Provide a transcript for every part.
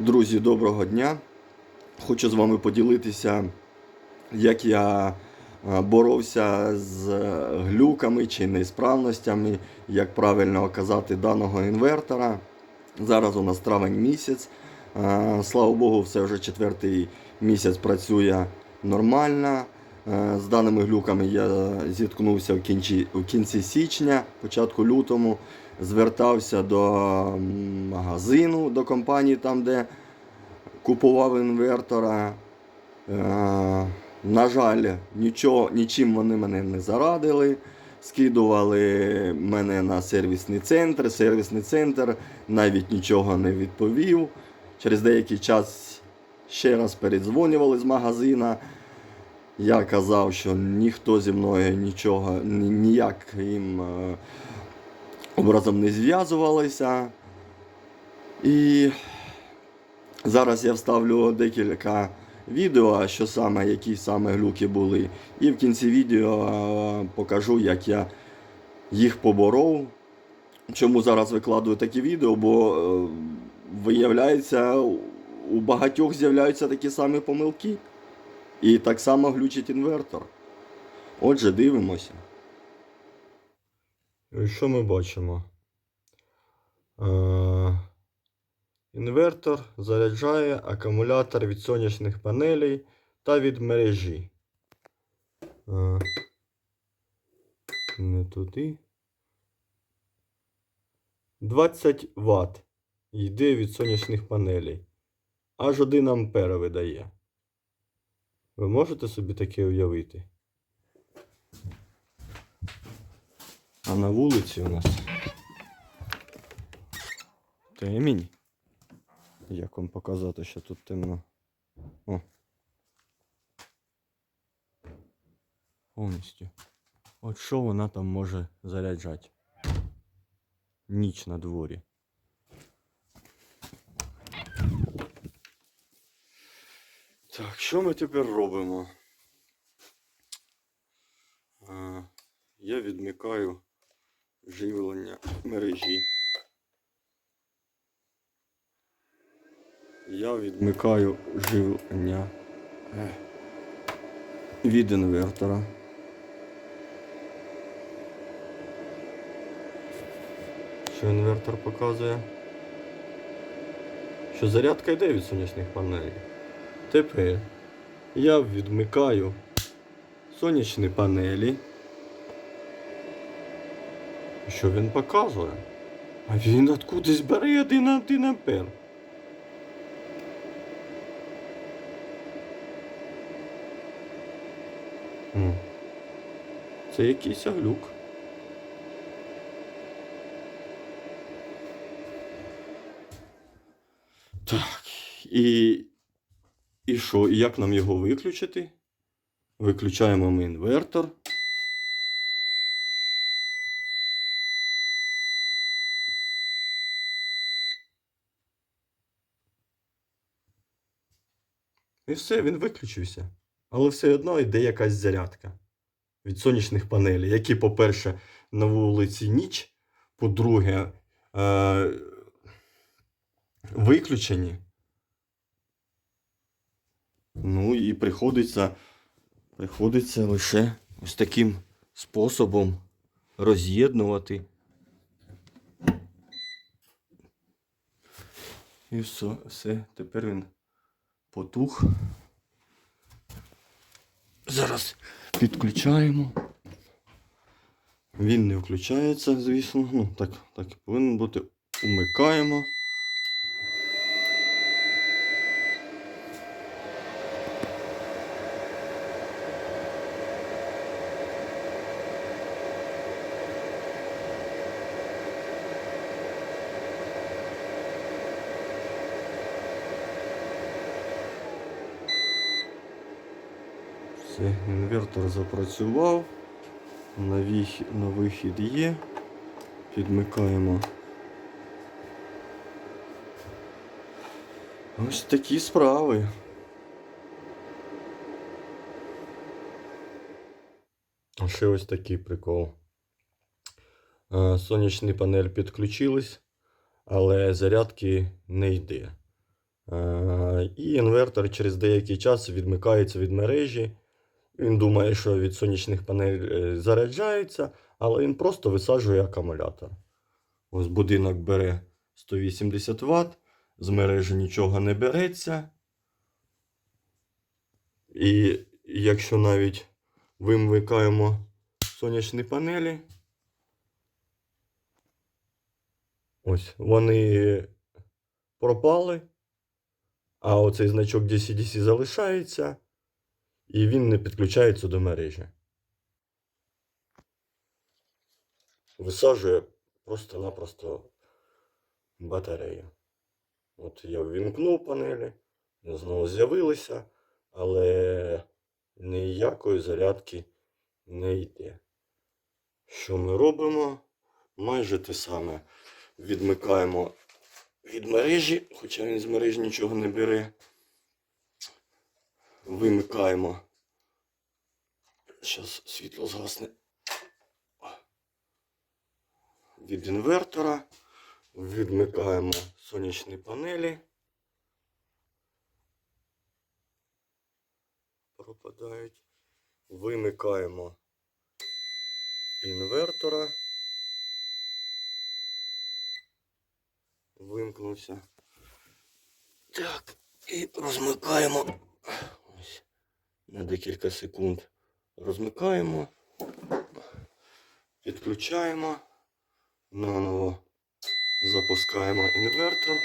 Друзі, доброго дня! Хочу з вами поділитися, як я е, боровся з глюками чи несправностями, як правильно казати даного інвертора. Зараз у нас травень місяць. Е, Слава Богу, все вже четвертий місяць працює нормально. Е, З даними глюками я зіткнувся в кінці, в кінці січня, початку лютому. Звертався до магазину, до компанії, там, де купував інвертора. Е, на жаль, нічого, нічим вони мене не зарадили. Скидували мене на сервісний центр. Сервісний центр навіть нічого не відповів. Через деякий час ще раз передзвонювали з магазина. Я казав, що ніхто зі мною нічого ні- ніяким е, образом не зв'язувалися. І зараз я вставлю декілька відео, що саме, які саме глюки були. І в кінці відео е, покажу, як я їх поборов. Чому зараз викладую такі відео? Бо е, виявляється, у багатьох з'являються такі самі помилки. І так само глючить інвертор. Отже, дивимося. І Що ми бачимо? Е, Інвертор заряджає акумулятор від сонячних панелей та від мережі. Е, Не туди. 20 Вт йде від сонячних панелей. Аж 1 ампер видає. Ви можете собі таке уявити? А на вулиці у нас темінь. Як вам показати, що тут темно? О. Повністю. От що вона там може заряджати? Ніч на дворі. Так, що ми тепер робимо? А, я відмикаю живлення мережі. Я відмикаю живлення е, від інвертора. Що інвертор показує? Що зарядка йде від сонячних панелей. Тепер я відмикаю сонячні панелі. Що він показує? А він откудись бере 1 1 ампер. Це якийсь глюк. Так. І і що? І як нам його виключити? Виключаємо ми інвертор. І все, він виключився. Але все одно йде якась зарядка від сонячних панелей, які, по-перше, на вулиці ніч, по-друге, е- виключені. Ну і приходиться, приходиться лише ось таким способом роз'єднувати. І все, все, тепер він потух. Зараз підключаємо. Він не включається, звісно. Ну, так, так і повинен бути. Умикаємо. Все, інвертор запрацював. На, вих- на вихід є. Підмикаємо. Ось такі справи. Ще ось такий прикол. Е, Сонячний панель підключились, але зарядки не йде. Е, І інвертор через деякий час відмикається від мережі. Він думає, що від сонячних панелей заряджається, але він просто висаджує акумулятор. Ось будинок бере 180 Вт, з мережі нічого не береться. І якщо навіть вимикаємо сонячні панелі, ось вони пропали, а оцей значок DC-DC залишається, і він не підключається до мережі. Висаджує просто-напросто батарею. От я ввімкнув панелі, знову з'явилися, але ніякої зарядки не йде. Що ми робимо? Майже те саме. Відмикаємо від мережі, хоча він з мережі нічого не бере. Вимикаємо. Зараз світло згасне. Від інвертора. Відмикаємо сонячні панелі. Пропадають. Вимикаємо інвертора. Вимкнувся. Так, і розмикаємо. На декілька секунд розмикаємо. Підключаємо. Наново запускаємо інвертор.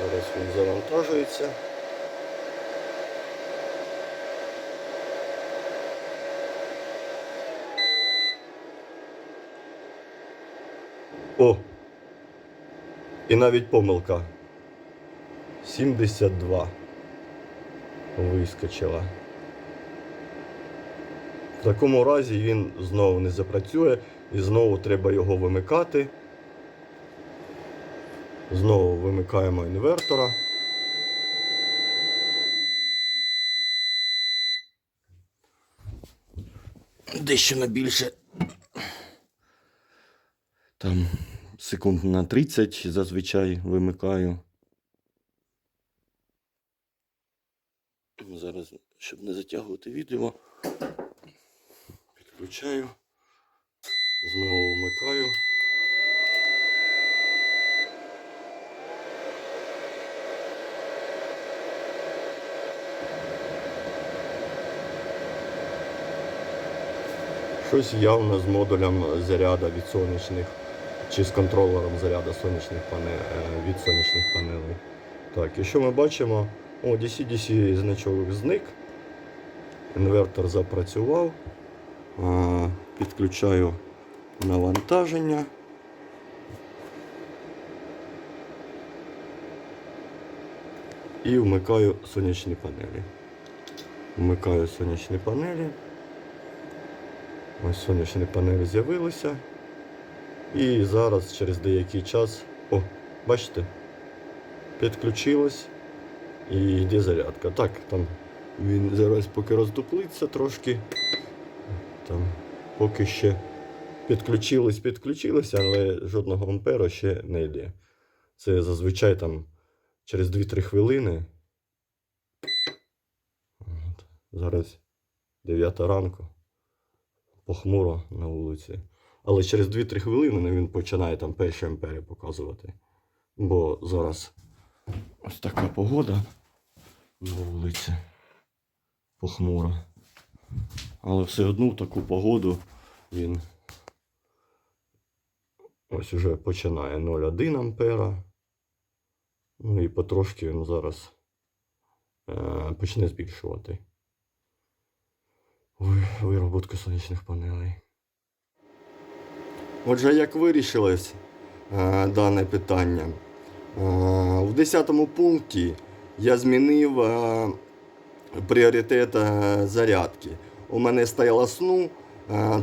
Зараз він завантажується. О! І навіть помилка. 72 вискочила. В такому разі він знову не запрацює і знову треба його вимикати. Знову вимикаємо інвертора. Дещо на більше. Там секунд на 30 зазвичай вимикаю. Зараз, щоб не затягувати відео, підключаю, знову вмикаю. Щось явно з модулем заряду від сонячних чи з контролером заряду сонячних панелей, від сонячних панелей. Так, і що ми бачимо? О, DC-DC значок зник. Інвертор запрацював. Підключаю навантаження. І вмикаю сонячні панелі. Вмикаю сонячні панелі. Ось сонячні панелі з'явилися. І зараз через деякий час... О, бачите? Підключилось і йде зарядка. Так, там він зараз поки роздуплиться трошки. Там поки ще підключилось, підключилося, але жодного ампера ще не йде. Це зазвичай там через 2-3 хвилини. Зараз 9 ранку. Похмуро на вулиці. Але через 2-3 хвилини він починає там перші ампери показувати. Бо зараз ось така погода на вулиці. Похмуро. Але все одно в таку погоду він ось уже починає 0,1 ампера. Ну і потрошки він зараз е, почне збільшувати ви- вироботку сонячних панелей. Отже, як вирішилось е, дане питання? Е, в 10 пункті я змінив е, пріоритет зарядки. У мене стояла сну.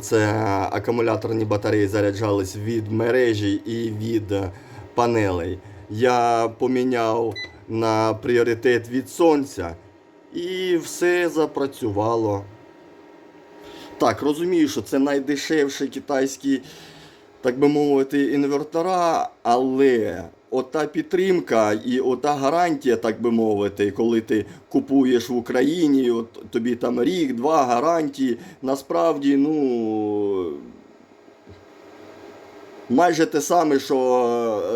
Це акумуляторні батареї заряджались від мережі і від панелей. Я поміняв на пріоритет від сонця і все запрацювало. Так, розумію, що це найдешевші китайські, так би мовити, інвертора, але ота підтримка і ота гарантія, так би мовити, коли ти купуєш в Україні, от тобі там рік, два гарантії, насправді, ну. Майже те саме, що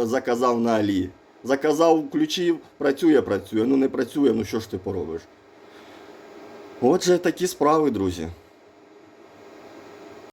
е, заказав на Алі. Заказав, включив, працює, працює. Ну не працює, ну що ж ти поробиш? Отже, такі справи, друзі.